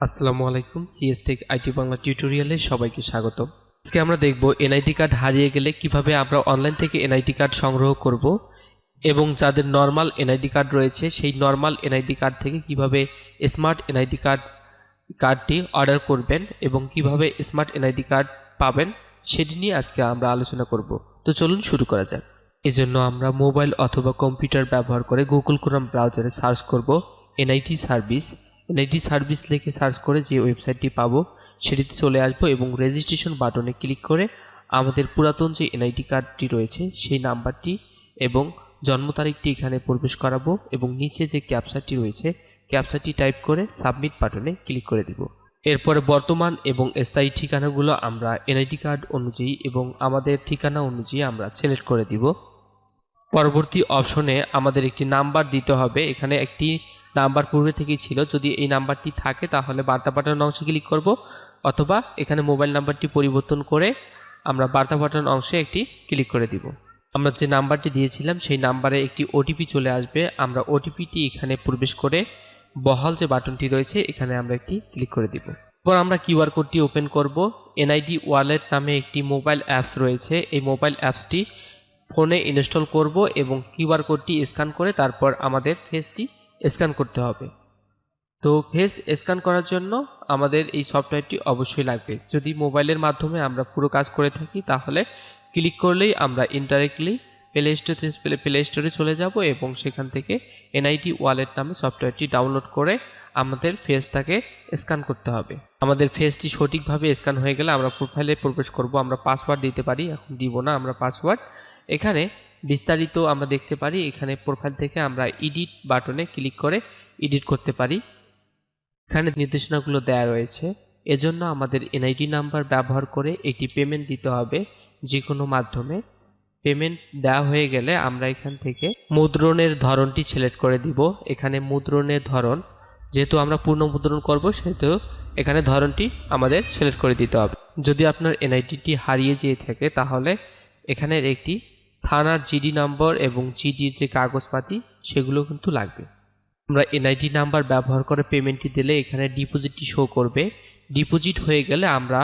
আসসালামু আলাইকুম CS take IT Bangla টিউটোরিয়ালে সবাইকে স্বাগত আজকে আমরা দেখব এনআইডি কার্ড হারিয়ে গেলে কীভাবে আমরা অনলাইন থেকে এনআইডি কার্ড সংগ্রহ করব এবং যাদের নর্মাল এনআইডি কার্ড রয়েছে, সেই নর্মাল এনআইডি কার্ড থেকে কীভাবে স্মার্ট এনআইডি কার্ড কার্ডটি অর্ডার করবেন এবং কীভাবে স্মার্ট এনআইডি কার্ড পাবেন, সেটি নিয়ে আজকে আমরা আলোচনা করব। তো চলুন শুরু করা যাক। এজন্য আমরা মোবাইল অথবা কম্পিউটার ব্যবহার করে গুগল ক্রোম ব্রাউজারে সার্চ করব এনআইটি সার্ভিস এনআইটি সার্ভিস লিখে সার্চ করে যে ওয়েবসাইটটি পাবো, সেটিতে চলে আসব এবং রেজিস্ট্রেশন বাটনে ক্লিক করে আমাদের পুরাতন যে এনআইডি কার্ডটি রয়েছে, সেই নাম্বারটি এবং জন্ম তারিখটি এখানে প্রবেশ করাবো এবং নিচে যে ক্যাপচারটি রয়েছে ক্যাপচারটি টাইপ করে সাবমিট বাটনে ক্লিক করে দিব। এরপরে বর্তমান এবং স্থায়ী ঠিকানাগুলো আমরা এনআইডি কার্ড অনুযায়ী এবং আমাদের ঠিকানা অনুযায়ী আমরা সিলেক্ট করে দিব। পরবর্তী অপশনে আমাদের একটি নাম্বার দিতে হবে, এখানে একটি নাম্বার পূর্বে থেকেই ছিল। যদি এই নাম্বারটি থাকে, তাহলে বার্তা পাঠানোর অংশে ক্লিক করব, অথবা এখানে মোবাইল নাম্বারটি পরিবর্তন করে আমরা বার্তা পাঠানোর অংশে একটি ক্লিক করে দিব। আমরা যে নাম্বারটি দিয়েছিলাম, সেই নাম্বারে একটি ওটিপি চলে আসবে। আমরা ওটিপিটি এখানে প্রবেশ করে বহাল যে বাটনটি রয়েছে, এখানে আমরা একটি ক্লিক করে দিব। এরপর আমরা কিউআর কোডটি ওপেন করব। এনআইডি ওয়ালেট নামে একটি মোবাইল অ্যাপস রয়েছে। এই মোবাইল অ্যাপসটি ফোনে ইনস্টল করব এবং কিউআর কোডটি স্ক্যান করে তারপর আমাদের ফেসটি স্ক্যান করতে হবে। তো ফেস স্ক্যান করার জন্য আমাদের এই সফটওয়্যারটি অবশ্যই লাগবে। যদি মোবাইলের মাধ্যমে আমরা পুরো কাজ করে থাকি, তাহলে ক্লিক করলেই আমরা ইনডাইরেক্টলি প্লে স্টোরে প্লে স্টোরে চলে যাব এবং সেখান থেকে এনআইটি ওয়ালেট নামে সফটওয়্যারটি ডাউনলোড করে আমাদের ফেসটাকে স্ক্যান করতে হবে। আমাদের ফেসটি সঠিকভাবে স্ক্যান হয়ে গেলে আমরা প্রোফাইলে প্রবেশ করব। আমরা পাসওয়ার্ড দিতে পারি, এখন দিব না, আমরা পাসওয়ার্ড এখানে বিস্তারিত আমরা দেখতে পারি, এখানে প্রোফাইল থেকে আমরা এডিট বাটনে ক্লিক করে এডিট করতে পারি। এখানে নির্দেশনাগুলো দেয়া রয়েছে। এজন্য আমাদের এনআইডি নাম্বার ব্যবহার করে একটি পেমেন্ট দিতে হবে যে কোনো মাধ্যমে। পেমেন্ট দেওয়া হয়ে গেলে আমরা এখান থেকে মুদ্রণের ধরনটি সিলেক্ট করে দিব। এখানে মুদ্রণের ধরন, যেহেতু আমরা পূর্ণ মুদ্রণ করব, সেহেতু এখানে ধরনটি আমাদের সিলেক্ট করে দিতে হবে। যদি আপনার এনআইডিটি হারিয়ে যেয়ে থাকে, তাহলে এখানের একটি থানার জিডি নাম্বার এবং জিডির যে কাগজপাতি, সেগুলো কিন্তু লাগবে। আমরা এনআইডি নাম্বার ব্যবহার করে পেমেন্টটি দিলে এখানে ডিপোজিটটি শো করবে। ডিপোজিট হয়ে গেলে আমরা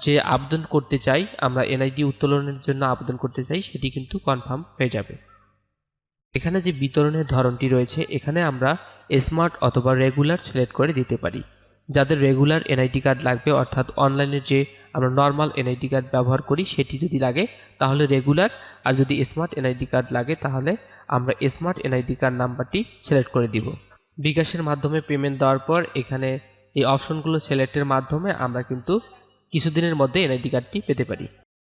যে আবেদন করতে চাই, আমরা এনআইডি উত্তোলনের জন্য আবেদন করতে চাই, সেটি কিন্তু কনফার্ম হয়ে যাবে। এখানে যে বিতরণের ধরনটি রয়েছে, এখানে আমরা স্মার্ট অথবা রেগুলার সিলেক্ট করে দিতে পারি। যাদের রেগুলার এনআইটি কার্ড লাগবে, অর্থাৎ অনলাইনে যে আমরা নর্মাল এনআইটি কার্ড ব্যবহার করি, সেটি যদি লাগে, তাহলে রেগুলার আর যদি স্মার্ট এনআইডি কার্ড লাগে, তাহলে আমরা স্মার্ট এনআইডি কার্ড নাম্বারটি সিলেক্ট করে দিব। বিকাশের মাধ্যমে পেমেন্ট দেওয়ার পর, এখানে এই অপশনগুলো সিলেক্টের মাধ্যমে আমরা কিন্তু কিছুদিনের মধ্যে এনআইডি কার্ডটি পেতে পারি।